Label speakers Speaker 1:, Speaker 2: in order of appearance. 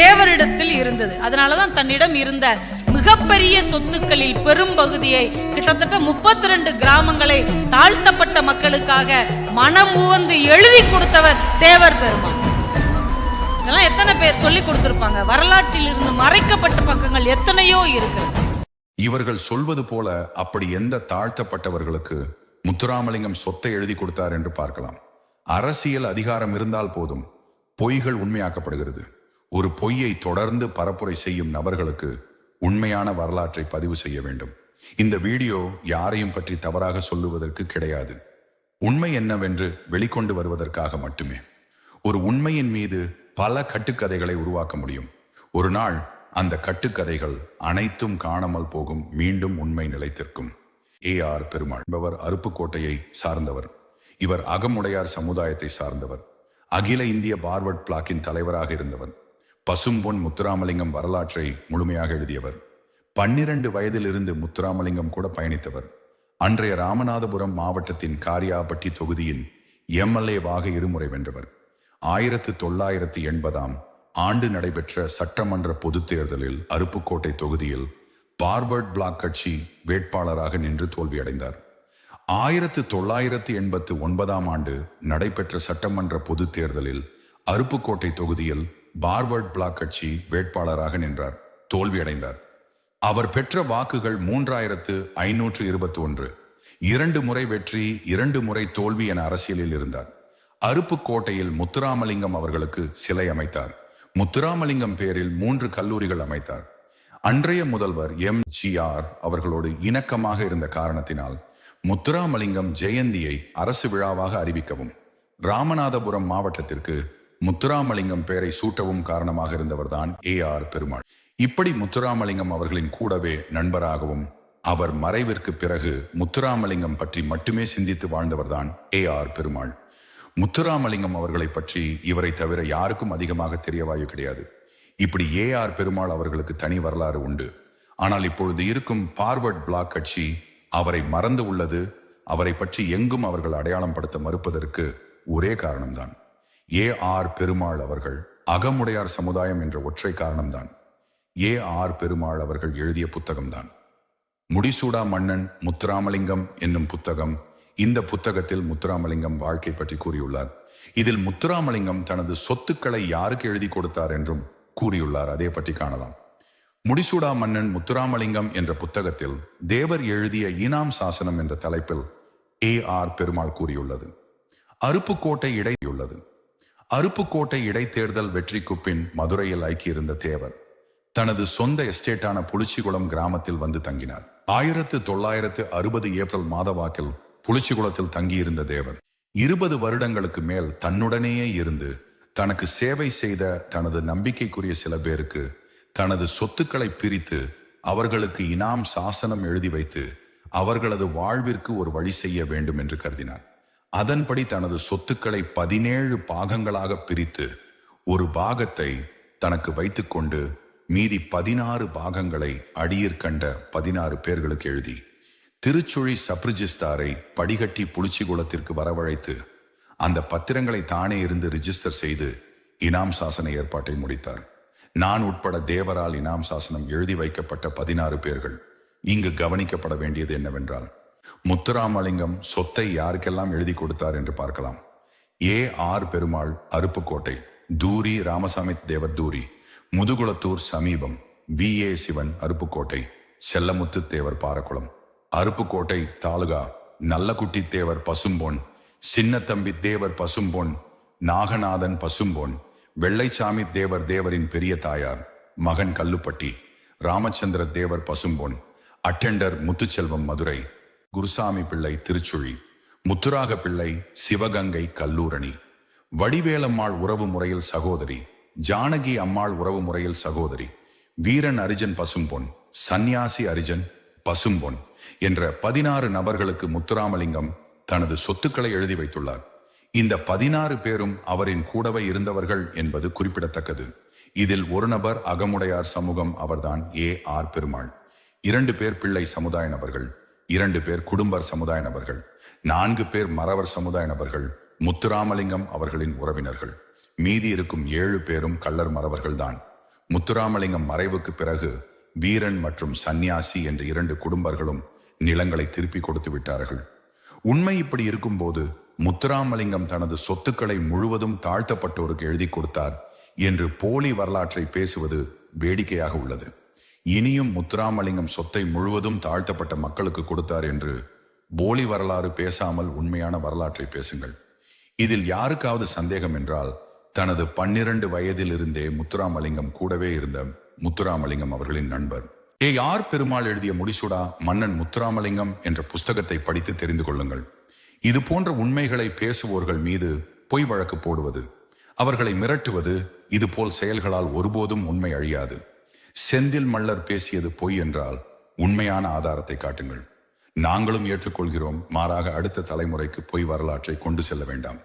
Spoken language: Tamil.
Speaker 1: தேவரிடத்தில் இருந்தது. அதனாலதான் தன்னிடம் இருந்த மிகப்பெரிய சொத்துக்களில் பெரும் பகுதியை கிட்டத்தட்ட முப்பத்தி ரெண்டு கிராமங்களை தாழ்த்தப்பட்ட மக்களுக்காக மனம் உவந்து எழுதி கொடுத்தவர் தேவர் பெருமான். இதெல்லாம் எத்தனை பேர் சொல்லி கொடுத்திருப்பாங்க? வரலாற்றில் இருந்து மறைக்கப்பட்ட பக்கங்கள் எத்தனையோ இருக்கிறது
Speaker 2: இவர்கள் சொல்வது போல அப்படி எந்த தாழ்த்தப்பட்டவர்களுக்கு முத்துராமலிங்கம் சொத்தை எழுதி கொடுத்தார் என்று பார்க்கலாம். அரசியல் அதிகாரம் இருந்தால் போதும் பொய்கள் உண்மையாக்கப்படுகிறது. ஒரு பொய்யை தொடர்ந்து பரப்புரை செய்யும் நபர்களுக்கு உண்மையான வரலாற்றை பதிவு செய்ய வேண்டும். இந்த வீடியோ யாரையும் பற்றி தவறாக சொல்லுவதற்கு கிடையாது. உண்மை என்னவென்று வெளிக்கொண்டு வருவதற்காக மட்டுமே. ஒரு உண்மையின் மீது பல கட்டுக்கதைகளை உருவாக்க முடியும். ஒரு நாள் அந்த கட்டுக்கதைகள் அனைத்தும் காணாமல் போகும் மீண்டும் உண்மை நிலைத்திருக்கும். ஏ ஆர் பெருமாள் என்பவர் அருப்புக்கோட்டையை சார்ந்தவர். இவர் அகமுடையார் சமுதாயத்தை சார்ந்தவர். அகில இந்திய பார்வர்ட் பிளாக்கின் தலைவராக இருந்தவர். பசும்பொன் முத்துராமலிங்கம் வரலாற்றை முழுமையாக எழுதியவர். பன்னிரண்டு வயதிலிருந்து முத்துராமலிங்கம் கூட பயணித்தவர். அன்றைய ராமநாதபுரம் மாவட்டத்தின் காரியாபட்டி தொகுதியின் எம்எல்ஏவாக இருமுறை வென்றவர். ஆயிரத்து தொள்ளாயிரத்து எண்பதாம் ஆண்டு நடைபெற்ற சட்டமன்ற பொதுத் தேர்தலில் அருப்புக்கோட்டை தொகுதியில் பார்வர்ட் பிளாக் கட்சி வேட்பாளராக நின்று தோல்வியடைந்தார். ஆயிரத்து தொள்ளாயிரத்து எண்பத்து ஒன்பதாம் ஆண்டு நடைபெற்ற சட்டமன்ற பொதுத் தேர்தலில் அருப்புக்கோட்டை தொகுதியில் பார்வர்ட் பிளாக் கட்சி வேட்பாளராக நின்றார். தோல்வியடைந்தார். அவர் பெற்ற வாக்குகள் மூன்றாயிரத்து ஐநூற்று இருபத்தி ஒன்று. இரண்டு முறை வெற்றி இரண்டு முறை தோல்வி என அரசியலில் இருந்தார். அருப்புக்கோட்டையில் முத்துராமலிங்கம் அவர்களுக்கு சிலை அமைத்தார். முத்துராமலிங்கம் பேரில் மூன்று கல்லூரிகள் அமைத்தார். அன்றைய முதல்வர் எம். ஜி. ஆர். அவர்களோடு இணக்கமாக இருந்த காரணத்தினால் முத்துராமலிங்கம் ஜெயந்தியை அரசு விழாவாக அறிவிக்கவும் ராமநாதபுரம் மாவட்டத்திற்கு முத்துராமலிங்கம் பெயரை சூட்டவும் காரணமாக இருந்தவர்தான் ஏ ஆர் பெருமாள். இப்படி முத்துராமலிங்கம் அவர்களின் கூடவே நண்பராகவும் அவர் மறைவிற்கு பிறகு முத்துராமலிங்கம் பற்றி மட்டுமே சிந்தித்து வாழ்ந்தவர்தான் ஏ ஆர் பெருமாள். முத்துராமலிங்கம் அவர்களை பற்றி இவரை தவிர யாருக்கும் அதிகமாக தெரியவாயு கிடையாது. இப்படி ஏ ஆர் பெருமாள் அவர்களுக்கு தனி வரலாறு உண்டு. ஆனால் இப்பொழுது இருக்கும் பார்வர்ட் பிளாக் கட்சி அவரை மறந்து உள்ளது அவரை பற்றி எங்கும் அவர்கள் அடையாளம் படுத்த மறுப்பதற்கு ஒரே காரணம்தான். ஏ ஆர் பெருமாள் அவர்கள் அகமுடையார் சமுதாயம் என்ற ஒற்றை காரணம்தான். ஏ ஆர் பெருமாள் அவர்கள் எழுதிய புத்தகம்தான். முடிசூடா மன்னன் முத்துராமலிங்கம் என்னும் புத்தகம் இந்த புத்தகத்தில் முத்துராமலிங்கம் வாழ்க்கை பற்றி கூறியுள்ளார். இதில் முத்துராமலிங்கம் தனது சொத்துக்களை யாருக்கு எழுதி கொடுத்தார் என்றும் கூறியுள்ளார். அதே பற்றி காணலாம். முடிசூடா மன்னன் முத்துராமலிங்கம் என்ற புத்தகத்தில் தேவர் எழுதிய ஈனாம் சாசனம் என்ற தலைப்பில் ஏ ஆர் பெருமாள் கூறியுள்ளது. அருப்புக்கோட்டை இடையுள்ளது அருப்புக்கோட்டை இடைத்தேர்தல் வெற்றிக்கு பின் மதுரையில் ஐக்கியிருந்த தேவர் தனது சொந்த எஸ்டேட்டான புளிச்சிகுளம் கிராமத்தில் வந்து தங்கினார். ஆயிரத்து தொள்ளாயிரத்து அறுபது ஏப்ரல் மாதவாக்கில் புளிச்சிகுளத்தில் தங்கியிருந்த தேவர் இருபது வருடங்களுக்கு மேல் தன்னுடனேயே இருந்து தனக்கு சேவை செய்த தனது நம்பிக்கைக்குரிய சில பேருக்கு தனது சொத்துக்களை பிரித்து அவர்களுக்கு இனாம் சாசனம் எழுதி வைத்து அவர்களது வாழ்விற்கு ஒரு வழி செய்ய வேண்டும் என்று கருதினார். அதன்படி தனது சொத்துக்களை பதினேழு பாகங்களாக பிரித்து ஒரு பாகத்தை தனக்கு வைத்துக்கொண்டு மீதி பதினாறு பாகங்களை அடியிற் கண்ட பதினாறு பேர்களுக்கு எழுதி திருச்சுழி சப்ரிஜிஸ்தாரை படிகட்டி புளிச்சிகுளத்திற்கு வரவழைத்து அந்த பத்திரங்களை தானே இருந்து ரிஜிஸ்டர் செய்து இனாம் சாசன ஏற்பாட்டை முடித்தார். நான் உட்பட தேவரால் இனாம் சாசனம் எழுதி வைக்கப்பட்ட பதினாறு பேர்கள் இங்கு கவனிக்கப்பட வேண்டியது என்னவென்றால் முத்துராமலிங்கம் சொத்தை யாருக்கெல்லாம் எழுதி கொடுத்தார் என்று பார்க்கலாம். ஏ. ஆர். பெருமாள் அருப்புக்கோட்டை தூரி ராமசாமி தேவர் தூரி முதுகுளத்தூர் சமீபம் வி. ஏ. சிவன் அருப்புக்கோட்டை செல்லமுத்து தேவர் பாரக்குளம் அருப்புக்கோட்டை தாலுகா நல்லகுட்டி தேவர் பசும்பொன் சின்னத்தம்பி தேவர் பசும்பொன் நாகநாதன் பசும்பொன் வெள்ளைச்சாமி தேவர் தேவரின் பெரிய தாயார் மகன் கல்லுப்பட்டி ராமச்சந்திர தேவர் பசும்பொன் அட்டெண்டர் முத்துச்செல்வம் மதுரை குருசாமி பிள்ளை திருச்சுழி முத்துராக பிள்ளை சிவகங்கை கல்லூரணி வடிவேலம்மாள் உறவு முறையில் சகோதரி ஜானகி அம்மாள் உறவு முறையில் சகோதரி வீரன் அரிஜன் பசும்பொன் சந்நியாசி அரிஜன் பசும்பொன் என்ற பதினாறு நபர்களுக்கு முத்துராமலிங்கம் தனது சொத்துக்களை எழுதி வைத்துள்ளார். இந்த பதினாறு பேரும் அவரின் கூடவே இருந்தவர்கள் என்பது குறிப்பிடத்தக்கது. இதில் ஒரு நபர் அகமுடையார் சமூகம் அவர்தான் ஏ ஆர் பெருமாள். இரண்டு பேர் பிள்ளை சமுதாய நபர்கள். இரண்டு பேர் குடும்பர் சமுதாய நபர்கள் நான்கு பேர் மறவர் சமுதாய நபர்கள் முத்துராமலிங்கம் அவர்களின் உறவினர்கள். மீதி இருக்கும் ஏழு பேரும் கள்ளர் மறவர்கள்தான் முத்துராமலிங்கம் மறைவுக்கு பிறகு வீரன் மற்றும் சந்நியாசி என்ற இரண்டு குடும்பர்களும் நிலங்களை திருப்பி கொடுத்து விட்டார்கள். உண்மை இப்படி இருக்கும்போது முத்துராமலிங்கம் தனது சொத்துக்களை முழுவதும் தாழ்த்தப்பட்டோருக்கு எழுதி கொடுத்தார் என்று போலி வரலாற்றை பேசுவது வேடிக்கையாக உள்ளது. இனியும் முத்துராமலிங்கம் சொத்தை முழுவதும் தாழ்த்தப்பட்ட மக்களுக்கு கொடுத்தார் என்று போலி வரலாறு பேசாமல் உண்மையான வரலாற்றை பேசுங்கள். இதில் யாருக்காவது சந்தேகம் என்றால் தனது பன்னிரண்டு வயதிலிருந்தே முத்துராமலிங்கம் கூடவே இருந்த முத்துராமலிங்கம் அவர்களின் நண்பர். ஏ ஆர் பெருமாள் எழுதிய முடிசூடா மன்னன் முத்துராமலிங்கம் என்ற புஸ்தகத்தை படித்து தெரிந்து கொள்ளுங்கள். இது போன்ற உண்மைகளை பேசுவோர்கள் மீது பொய் வழக்கு போடுவது அவர்களை மிரட்டுவது இதுபோல் செயல்களால் ஒருபோதும் உண்மை அழியாது. செந்தில் மல்லர் பேசியது பொய் என்றால் உண்மையான ஆதாரத்தை காட்டுங்கள். நாங்களும் ஏற்றுக்கொள்கிறோம். மாறாக அடுத்த தலைமுறைக்கு பொய் வரலாற்றை கொண்டு செல்ல வேண்டாம்.